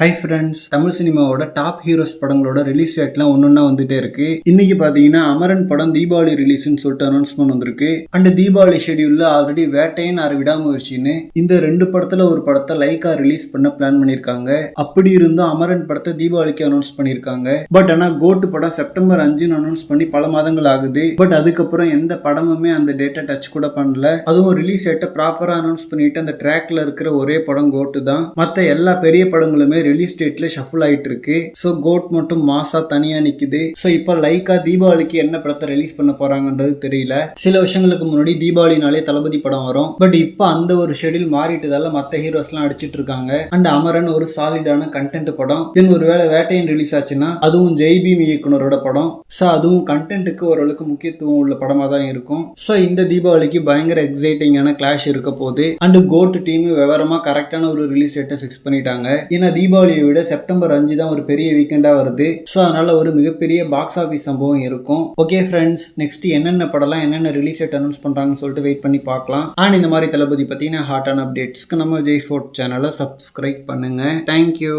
High friends Tamil சினிமாவோட top heroes படங்களோட release டேட்லாம் ஒன்னொன்னா வந்துட்டே இருக்கு. இன்னைக்கு பாத்தீங்கன்னா அமரன் படம் தீபாவளி ரிலீஸ்னு சொல்லிட்டு அனௌன்ஸ்மெண்ட் வந்திருக்கு. அண்ட் தீபாவளி ஷெடியூல்ல ஆல்ரெடி வேட்டையன் ஆறு விடாமுயற்சின்னு இந்த ரெண்டு படத்துல ஒரு படத்தை லைக்கா ரிலீஸ் பண்ண பிளான் பண்ணிருக்காங்க அப்படி இருந்தும் அமரன் படத்தை தீபாவளிக்கு அனௌன்ஸ் பண்ணிருக்காங்க பட் ஆனா கோட்டு படம் செப்டம்பர் அஞ்சுன்னு அனௌன்ஸ் பண்ணி பல மாதங்கள் ஆகுது. பட் அதுக்கப்புறம் எந்த படமுமே அந்த டேட்டை டச் கூட பண்ணல. அதுவும் ரிலீஸ் டேட்டை ப்ராப்பரா அனௌன்ஸ் பண்ணிட்டு அந்த ட்ராக்ல இருக்கிற ஒரே படம் கோட்டு தான். மற்ற எல்லா பெரிய படங்களுமே ரிலீஸ் டேட்ல ஷஃபிள் ஆயிட்டு இருக்கு ஸோ கோட் மட்டும் மாசா தனியா நிக்குது. ஸோ இப்போ லைக்கா தீபாவளிக்கு என்ன படத்தை ரிலீஸ் பண்ண போறாங்கன்றது தெரியல. சில வருஷங்களுக்கு முன்னாடி தீபாவளினாலே தளபதி படம் வரும். பட் இப்போ அந்த ஒரு ஷெடியூல் மாறிட்டதால மற்ற ஹீரோஸ்லாம் அடிச்சிட்டு இருக்காங்க. அண்ட் அமரன் ஒரு சாலிடான கண்டென்ட் படம். தென் ஒருவேளை வேட்டையன் ரிலீஸ் ஆச்சுன்னா அதுவும் ஜெய்பீம் இயக்குனரோட படம். ஸோ அதுவும் கண்டென்ட்டுக்கு ஓரளவுக்கு முக்கியத்துவம் உள்ள படமா தான் இருக்கும். ஸோ இந்த தீபாவளிக்கு பயங்கர எக்ஸைட்டிங்கான கிளாஷ் இருக்க போகுது. அண்ட் கோட் டீம் விவரமா கரெக்டான ஒரு ரிலீஸ் டேட்டை ஃபிக்ஸ் பண்ணிட்டாங்க. ஏன்னா தீபாவளியை விட செப்டம்பர் அஞ்சு தான் ஒரு பெரிய வீக்கெண்டாக வருது. ஸோ அதனால் ஒரு மிகப்பெரிய பாக்ஸ் ஆஃபீஸ் சம்பவம் இருக்கும். ஓகே ஃப்ரெண்ட்ஸ் நெக்ஸ்ட் என்னென்ன படம்லாம் என்னென்ன ரிலீஸ் டேட் அனௌன்ஸ் பண்ணுறாங்கன்னு சொல்லிட்டு வெயிட் பண்ணி பார்க்கலாம். அண்ட் இந்த மாதிரி தளபதி பத்தின ஹாட்டான அப்டேட்ஸ்க்கு நம்ம ஜெய் ஃபோர்ட் சேனலை சப்ஸ்கிரைப் பண்ணுங்கள் தேங்க்யூ